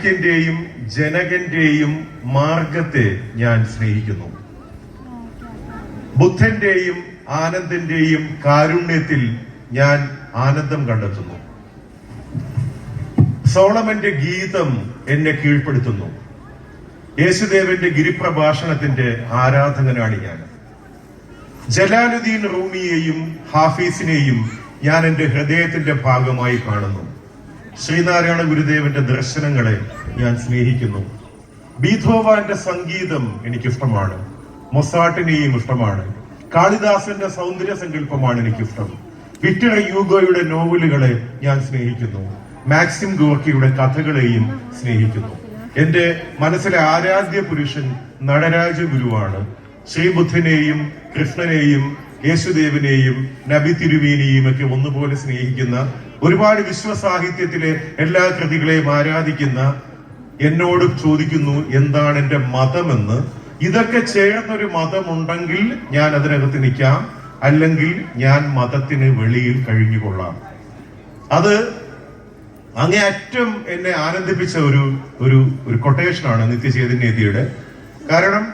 മാണിക്യന്റെയും ജനകന്റെയും മാർഗത്തെ ഞാൻ സ്നേഹിക്കുന്നു. ബുദ്ധന്റെയും ആനന്ദന്റെയും കാരുണ്യത്തിൽ ഞാൻ ആനന്ദം കണ്ടെത്തുന്നു. സോളമന്റെ ഗീതം എന്നെ കീഴ്പ്പെടുത്തുന്നു. യേശുദേവന്റെ ഗിരിപ്രഭാഷണത്തിന്റെ ആരാധകനാണ് ഞാൻ. ജലാലുദ്ദീൻ റൂമിയെയും ഹാഫീസിനെയും ഞാൻ എന്റെ ഹൃദയത്തിന്റെ ഭാഗമായി കാണുന്നു. ശ്രീനാരായണ ഗുരുദേവന്റെ ദർശനങ്ങളെ ഞാൻ സ്നേഹിക്കുന്നു. ബീഥോവാന്റെ സംഗീതം എനിക്കിഷ്ടമാണ്. മൊസാട്ടിനെയും ഇഷ്ടമാണ്. കാളിദാസന്റെ സൗന്ദര്യ സങ്കല്പമാണ് എനിക്കിഷ്ടം. വിക്ടർ യൂഗോയുടെ നോവലുകളെ ഞാൻ സ്നേഹിക്കുന്നു. മാക്സിം ഗോർക്കിയുടെ കഥകളെയും സ്നേഹിക്കുന്നു. എന്റെ മനസ്സിലെ ആരാധ്യ പുരുഷൻ നടരാജ ഗുരുവാണ് ശ്രീബുദ്ധനെയും കൃഷ്ണനെയും യേശുദേവനെയും നബി തിരുമേനിയും ഒക്കെ ഒന്നുപോലെ സ്നേഹിക്കുന്ന ഒരുപാട് വിശ്വസാഹിത്യത്തിലെ എല്ലാ കൃതികളെയും ആരാധിക്കുന്ന എന്നോട് ചോദിക്കുന്നു എന്താണ് എന്റെ മതമെന്ന്? ഇതൊക്കെ ചേർന്നൊരു മതമുണ്ടെങ്കിൽ ഞാൻ അതിനകത്ത് നിൽക്കാം അല്ലെങ്കിൽ ഞാൻ മതത്തിന് വെളിയിൽ കഴിഞ്ഞുകൊള്ളാം. അത് അങ്ങേയറ്റം എന്നെ ആനന്ദിപ്പിച്ച ഒരു ഒരു ഒരു കൊട്ടേഷനാണ് നിത്യചൈതന്യതിയുടെ. കാരണം